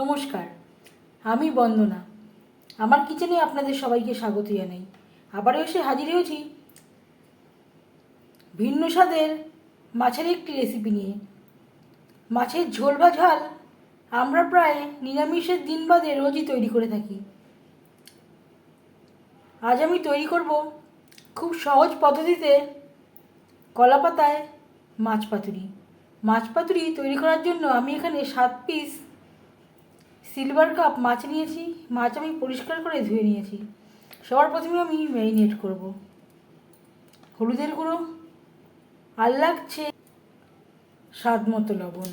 নমস্কার, আমি বন্দনা। আমার কিচেনে আপনাদের সবাইকে স্বাগত জানাই। আবারও এসে হাজির হয়েছি ভিন্ন স্বাদের মাছের একটি রেসিপি নিয়ে। মাছের ঝোল বা ঝাল আমরা প্রায় নিরামিষের দিন বাদে রোজই তৈরি করে থাকি। আজ আমি তৈরি করব খুব সহজ পদ্ধতিতে কলা পাতায় মাছ পাতুরি। মাছ পাতুরি তৈরি করার জন্য আমি এখানে সাত পিস সিলভার কাপ মাছ নিয়েছি, মাছ আমি পরিষ্কার করে ধুয়ে নিয়েছি। সবার প্রথমে আমি ম্যারিনেট করব। হলুদের গুঁড়ো আর লাগছে স্বাদ মতো লবণ।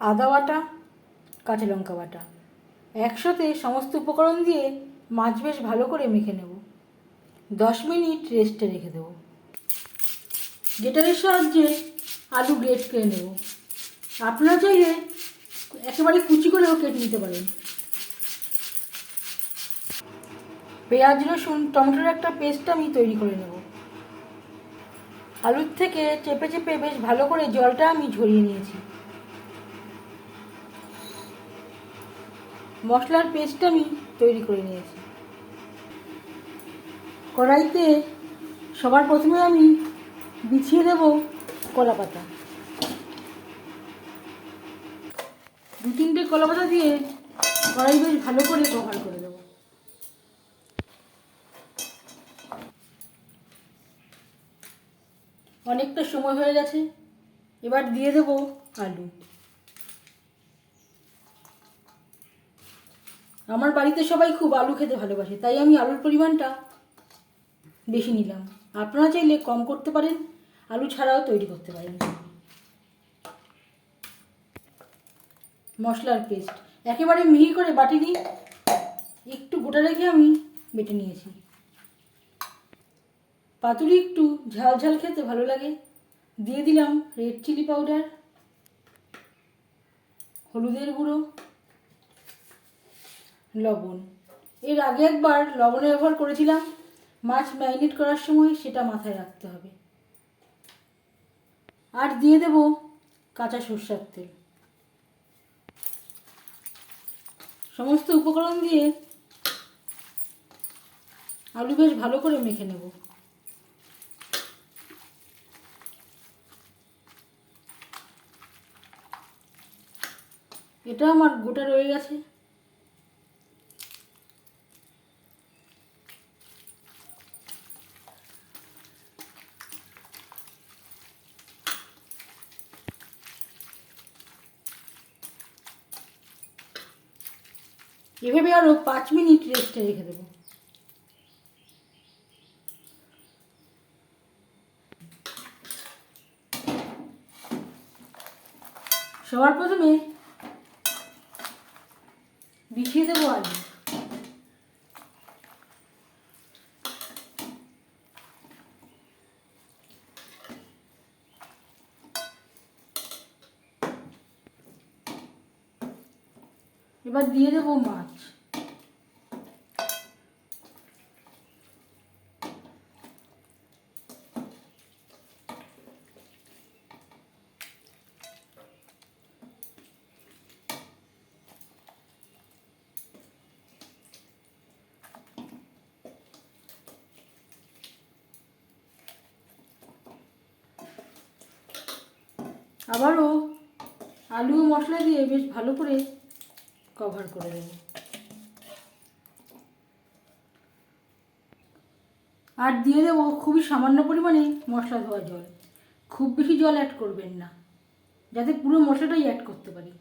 আদা বাটা, কাঁচা লঙ্কা বাটা। একসাথে সমস্ত উপকরণ দিয়ে মাছ বেশ ভালো করে মেখে নেব। দশ মিনিট রেস্টে রেখে দেবো। গ্রেটারের সাহায্যে আলু গ্রেট করে নেব। আপনারা চাইলে একেবারে কুচি করেও কেটে নিতে পারেন। পেঁয়াজ, রসুন, টমেটোর একটা পেস্ট আমি তৈরি করে নেব। আলুর থেকে চেপে চেপে বেশ ভালো করে জলটা আমি ঝরিয়ে নিয়েছি। মশলার পেস্ট আমি তৈরি করে নিয়েছি। কড়াইতে সবার প্রথমে আমি বিছিয়ে দেব কলা পাতা। দু তিনটে কলা পাতা দিয়ে কড়াই বেশ ভালো করে কভার করে দেবো অনেকটা সময় হয়ে গেছে, এবার দিয়ে দেবো আলু। আমার বাড়িতে সবাই খুব আলু খেতে ভালোবাসে, তাই আমি আলুর পরিমাণটা বেশি নিলাম। আপনারা চাইলে কম করতে পারেন। আলু ছাড়াও তৈরি করতে পারেন মশলার পেস্ট একেবারে মিহি করে বাটি দিই একটু গোটা রেখে আমি বেটে নিয়েছি। পাতুরি একটু ঝাল ঝাল খেতে ভালো লাগে। দিয়ে দিলাম রেড চিলি পাউডার হলুদের গুঁড়ো, লবণ। এর আগে একবার লবণ ব্যবহার করেছিলাম। মাছ ম্যারিনেট করার সময় সেটা মাথায় রাখতে হবে। আর দিয়ে দেব কাঁচা সর্ষার তেল। সমস্ত উপকরণ দিয়ে আলু বেশ ভালো করে মেখে নেব। এটা আমার গোটা রয়ে গেছে। এভাবে আরও পাঁচ মিনিট রেস্টে রেখে দেবো। সবার প্রথমে বিছিয়ে দেবো আলু। এবার দিয়ে দেবো মাছ। আবারও আলু মশলা দিয়ে বেশ ভালো করে কভার করে দেবো। আর দিয়ে দেবো খুবই সামান্য পরিমাণে মশলা ধোয়া জল। খুব বেশি জল অ্যাড করবেন না, যাতে পুরো মশলাটাই অ্যাড করতে পারি।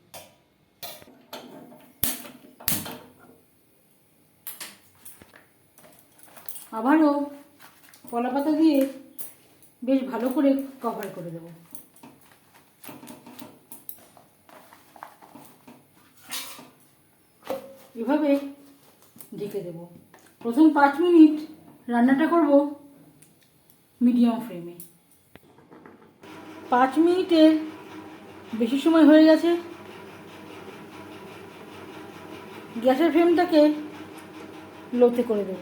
আবারও কলা পাতা দিয়ে বেশ ভালো করে কভার করে দেবো। এভাবে ঢেকে দেব। প্রথম পাঁচ মিনিট রান্নাটা করব মিডিয়াম ফ্লেমে। পাঁচ মিনিটের বেশি সময় হয়ে গেছে। গ্যাসের ফ্লেমটাকে লোতে করে দেব।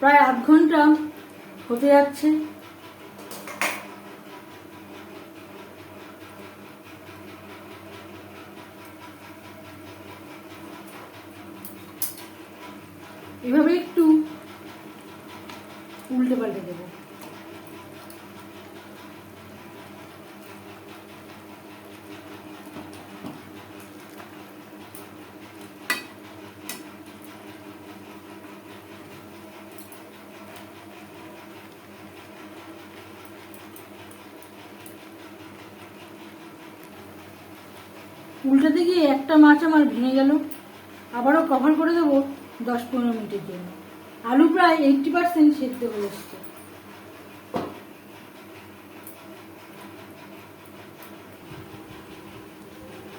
প্রায় আধ ঘণ্টা হতে যাচ্ছে। উল্টে পাল্টে দেবো। উল্টাতে গিয়ে একটা মাছ আমার ভেঙে গেল। আবারও কভার করে দেবো। দশ পনেরো মিনিটের জন্য। আলু প্রায় এইটটি পার্সেন্ট সেদ্ধ হয়ে এসছে।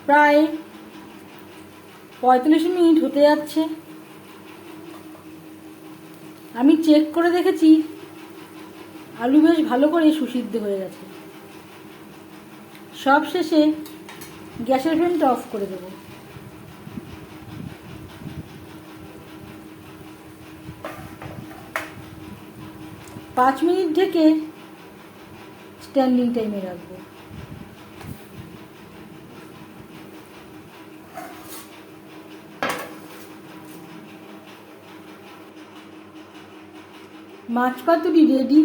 প্রায় পঁয়তাল্লিশ মিনিট হতে যাচ্ছে। আমি চেক করে দেখেছি, আলু বেশ ভালো করে সুসিদ্ধ হয়ে গেছে। সব শেষে গ্যাসের ফ্লেমটা অফ করে দেবো। পাঁচ মিনিট ঢেকে স্ট্যান্ডিং টাইমে রাখব। মাছ পাতুরি রেডি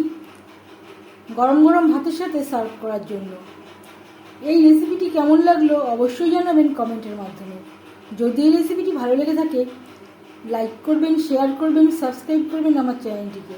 গরম গরম ভাতের সাথে সার্ভ করার জন্য। এই রেসিপিটি কেমন লাগল অবশ্যই জানাবেন কমেন্টের মাধ্যমে। যদি এই রেসিপিটি ভালো লেগে থাকে লাইক করবেন শেয়ার করবেন সাবস্ক্রাইব করবেন আমার চ্যানেলটিকে